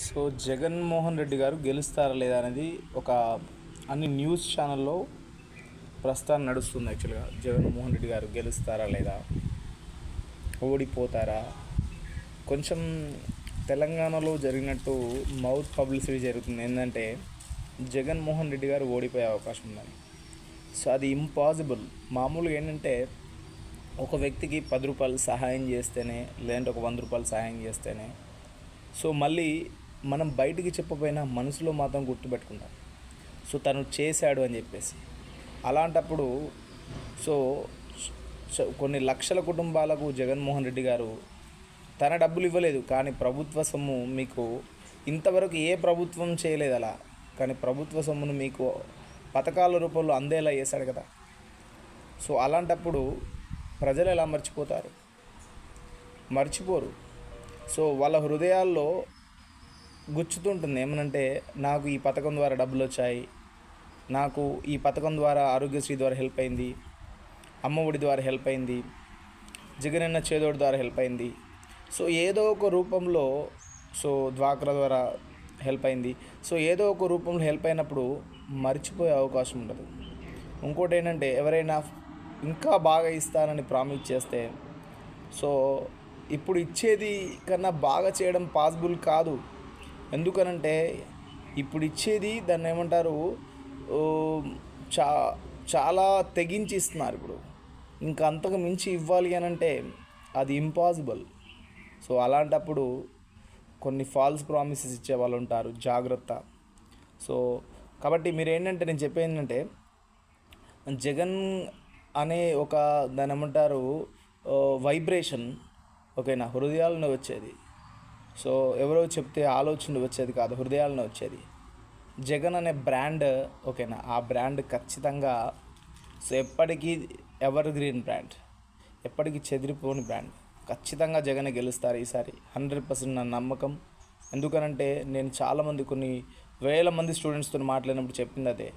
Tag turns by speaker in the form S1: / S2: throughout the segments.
S1: So Jaganmohan Reddy గారు గెలుస్తారా లేదా అనేది ఒక అన్ని న్యూస్ ఛానల్లో ప్రస్తుతం నడుస్తుంది యాక్చువల్గా. జగన్మోహన్ రెడ్డి గారు గెలుస్తారా లేదా? ఓడిపోతారా? కొంచెం తెలంగాణలో జరిగినట్టు మౌత్ పబ్లిసిటీ జరుగుతుంది. ఏంటంటే జగన్మోహన్ రెడ్డి గారు ఓడిపోయే అవకాశం ఉందని సో అది ఇంపాసిబుల్. మామూలుగా ఏంటంటే ఒక వ్యక్తికి పది రూపాయలు సహాయం చేస్తేనే లేదంటే ఒక వంద రూపాయలు సహాయం చేస్తేనే. సో మళ్ళీ మనం బయటికి చెప్పపోయినా మనసులో మాత్రం గుర్తుపెట్టుకుంటాం సో తను చేశాడు అని చెప్పేసి. అలాంటప్పుడు సో కొన్ని లక్షల కుటుంబాలకు జగన్మోహన్ రెడ్డి గారు తన డబ్బులు ఇవ్వలేదు. కానీ ప్రభుత్వ సొమ్ము మీకు ఇంతవరకు ఏ ప్రభుత్వం చేయలేదు అలా. కానీ ప్రభుత్వ సొమ్మును మీకు పథకాల రూపంలో అందేలా చేశాడు కదా. సో అలాంటప్పుడు ప్రజలు ఎలా మర్చిపోతారు? మర్చిపోరు. సో వాళ్ళ హృదయాల్లో గుచ్చుతుంటుంది. ఏమనంటే నాకు ఈ పథకం ద్వారా డబ్బులు వచ్చాయి నాకు ఈ పథకం ద్వారా ఆరోగ్యశ్రీ ద్వారా హెల్ప్ అయింది. అమ్మ ఒడి ద్వారా హెల్ప్ అయింది. జగనన్న చేదోడి ద్వారా హెల్ప్ అయింది. సో ఏదో ఒక రూపంలో సో డ్వాక్రా ద్వారా హెల్ప్ అయింది. సో ఏదో ఒక రూపంలో హెల్ప్ అయినప్పుడు మర్చిపోయే అవకాశం ఉండదు. ఇంకోటి ఏంటంటే ఎవరైనా ఇంకా బాగా ఇస్తానని ప్రామిస్ చేస్తే సో ఇప్పుడు ఇచ్చేది కన్నా బాగా చేయడం పాసిబుల్ కాదు. ఎందుకనంటే ఇప్పుడు ఇచ్చేది దాన్ని ఏమంటారు చా చాలా తెగించి ఇస్తున్నారు ఇప్పుడు. ఇంకా అంతకు మించి ఇవ్వాలి అని అంటే అది ఇంపాసిబుల్ సో అలాంటప్పుడు కొన్ని ఫాల్స్ ప్రామిసెస్ ఇచ్చే వాళ్ళు ఉంటారు జాగ్రత్త. సో కాబట్టి మీరు ఏంటంటే నేను చెప్పేది ఏంటంటే జగన్ అనే ఒక దాని ఏమంటారు వైబ్రేషన్ ఓకేనా హృదయాలను వచ్చేది. సో ఎవరో చెప్తే ఆలోచన వచ్చేది కాదు హృదయాలను వచ్చేది. జగన్ అనే బ్రాండ్ ఓకేనా ఆ బ్రాండ్ ఖచ్చితంగా సో ఎప్పటికీ ఎవర్ గ్రీన్ బ్రాండ్ ఎప్పటికీ చెదిరిపోని బ్రాండ్. ఖచ్చితంగా జగన్ గెలుస్తారు ఈసారి. హండ్రెడ్ పర్సెంట్ నా నమ్మకం. ఎందుకనంటే నేను చాలామంది కొన్ని వేల మంది స్టూడెంట్స్తో మాట్లాడినప్పుడు చెప్పింది అదే.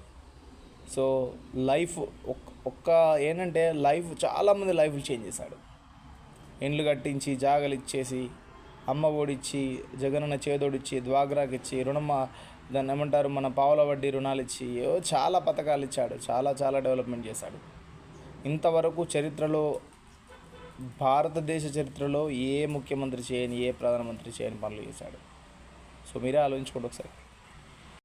S1: సో లైఫ్ ఒక్- ఒక్క ఏంటంటే లైఫ్ చాలామంది లైఫ్ చేంజ్ చేశాడు. ఇండ్లు కట్టించి జాగలు ఇచ్చేసి అమ్మ ఓడిచ్చి జగనన్న చేదోడిచ్చి ద్వాగ్రాకి ఇచ్చి దాన్ని ఏమంటారు మన పావుల వడ్డీ రుణాలు ఇచ్చి చాలా పథకాలు ఇచ్చాడు చాలా చాలా డెవలప్మెంట్ చేశాడు. ఇంతవరకు చరిత్రలో భారతదేశ చరిత్రలో ఏ ముఖ్యమంత్రి చేయని ఏ ప్రధానమంత్రి చేయని పనులు చేశాడు? సో మీరే ఆలోచించుకోండి ఒకసారి.